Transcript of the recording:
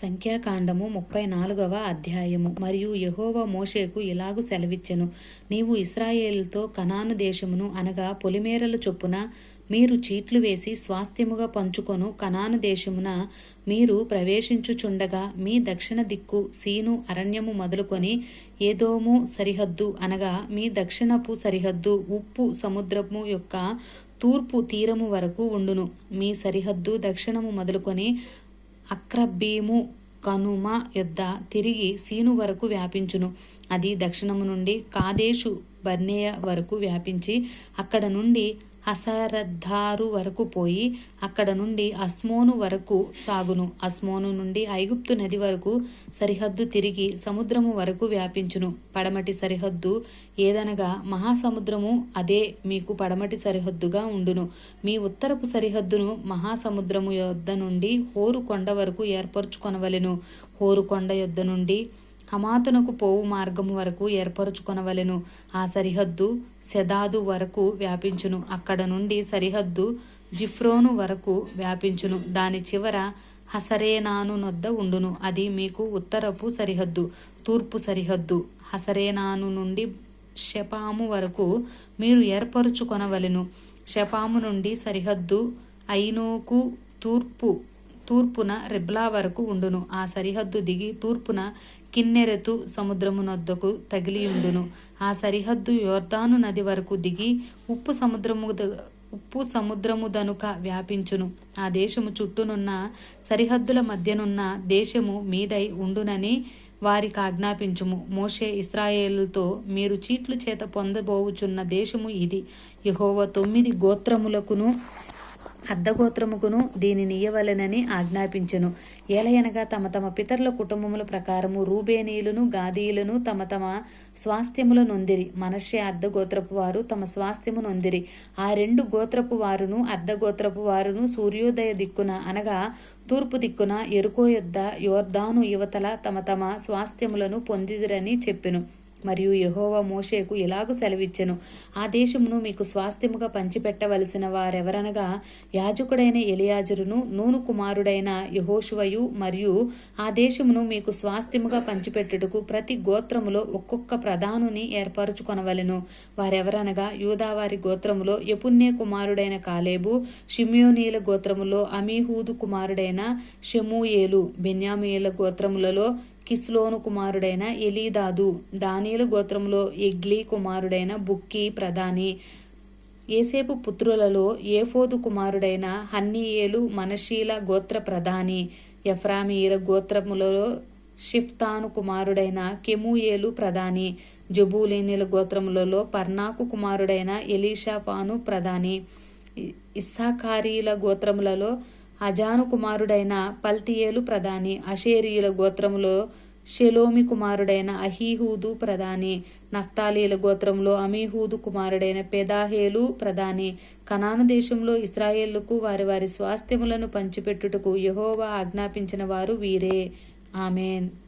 సంఖ్యాకాండము ముప్పై నాలుగవ అధ్యాయము. మరియు యహోవ మోషేకు ఇలాగు సెలవిచ్చెను. నీవు ఇస్రాయేల్తో కనాను దేశమును అనగా పొలిమేరల చొప్పున మీరు చీట్లు వేసి స్వాస్థ్యముగా పంచుకొను. కనాను దేశమున మీరు ప్రవేశించుచుండగా మీ దక్షిణ దిక్కు సీను అరణ్యము మొదలుకొని ఏదోము సరిహద్దు అనగా మీ దక్షిణపు సరిహద్దు ఉప్పు సముద్రము యొక్క తూర్పు తీరము వరకు ఉండును. మీ సరిహద్దు దక్షిణము మొదలుకొని అక్రబ్బీము కనుమ యొద్ద తిరిగి సీను వరకు వ్యాపించును. అది దక్షిణము నుండి కాదేశు బర్నేయ వరకు వ్యాపించి అక్కడ నుండి హసరద్దారు వరకు పోయి అక్కడ నుండి అస్మోను వరకు సాగును. అస్మోను నుండి ఐగుప్తు నది వరకు సరిహద్దు తిరిగి సముద్రము వరకు వ్యాపించును. పడమటి సరిహద్దు ఏదనగా మహాసముద్రము అదే మీకు పడమటి సరిహద్దుగా ఉండును. మీ ఉత్తరపు సరిహద్దును మహాసముద్రము యొద్ద నుండి హోరు కొండ వరకు ఏర్పరచుకొనవలెను. హోరు కొండ యొద్ద నుండి హమాతునకు పోవు మార్గము వరకు ఏర్పరచుకొనవలెను. ఆ సరిహద్దు సెదాదు వరకు వ్యాపించును. అక్కడ నుండి సరిహద్దు జిఫ్రోను వరకు వ్యాపించును. దాని చివర హసరేనాను నొద్ద ఉండును. అది మీకు ఉత్తరపు సరిహద్దు తూర్పు సరిహద్దు. హసరేనాను నుండి షపాము వరకు మీరు ఏర్పరుచుకొనవలెను. షపాము నుండి సరిహద్దు ఐనోకు తూర్పు తూర్పున రిబ్లా వరకు ఉండును. ఆ సరిహద్దు దిగి తూర్పున కిన్నెరెతు సముద్రమునొద్దకు తగిలియుండును. ఆ సరిహద్దు యోర్దాను నది వరకు దిగి ఉప్పు సముద్రము ద- ఉప్పు సముద్రముదనుక వ్యాపించును. ఆ దేశము చుట్టూనున్న సరిహద్దుల మధ్యనున్న దేశము మీదై ఉండునని వారికి ఆజ్ఞాపించుము. మోషే ఇస్రాయేలుతో మీరు చీట్లు చేత పొందబోవుచున్న దేశము ఇది. యహోవ తొమ్మిది గోత్రములకును అర్ధగోత్రముకును దీనినియవలెనని ఆజ్ఞాపించెను. ఏలయనగా తమ తమ పితరుల కుటుంబముల ప్రకారము రూబేనీయులను గాదీయులను తమ తమ స్వాస్థ్యముల నొందిరి. మనషే అర్ధగోత్రపు వారు తమ స్వాస్థ్యము నొందిరి. ఆ రెండు గోత్రపు వారును అర్ధగోత్రపు వారును సూర్యోదయ దిక్కున అనగా తూర్పు దిక్కున ఎరుకో యొద్ద యోర్ధాను యువతల తమ తమ స్వాస్థ్యములను పొందిదిరని చెప్పెను. మరియు యహోవా మోషేకు ఇలాగు సెలవిచ్చెను. ఆ దేశమును మీకు స్వాస్థ్యముగా పంచిపెట్టవలసిన వారెవరనగా యాజకుడైన ఎలియాజరును నూను కుమారుడైన యహోషువయు మరియు ఆ దేశమును మీకు స్వాస్థ్యముగా పంచిపెట్టుటకు ప్రతి గోత్రములో ఒక్కొక్క ప్రధానుని ఏర్పరచుకొనవలెను. వారెవరనగా యూదావారి గోత్రములో యపుణ్య కుమారుడైన కాలేబు షిమ్యోనీల గోత్రములో అమీహూదు కుమారుడైన షెమూయేలు బెన్యామీల గోత్రములలో కిస్లోను కుమారుడైన ఎలీదాదు దానియుల గోత్రంలో ఎగ్లీ కుమారుడైన బుక్కి ప్రధాని. ఏసేపు పుత్రులలో ఏఫోదు కుమారుడైన హన్నీయేలు మనషీల గోత్ర ప్రధాని. ఎఫ్రామీయుల గోత్రములలో షిఫ్తాను కుమారుడైన కెమూయేలు ప్రధాని. జబూలీనుల గోత్రములలో పర్నాకు కుమారుడైన ఎలీషాపాను ప్రధాని. ఇ- ఇస్సాకారీల గోత్రములలో అజాను కుమారుడైన పల్తియేలు ప్రధాని అషేరీయుల గోత్రములో షెలోమి కుమారుడైన అహీహూదు ప్రధాని నఫ్తాలీల గోత్రంలో అమీహూదు కుమారుడైన పెదాహేలు ప్రధాని. కనాను దేశంలో ఇస్రాయేళ్ళకు వారి వారి స్వాస్థ్యములను పంచిపెట్టుటకు యెహోవా ఆజ్ఞాపించిన వారు వీరే. ఆమెన్.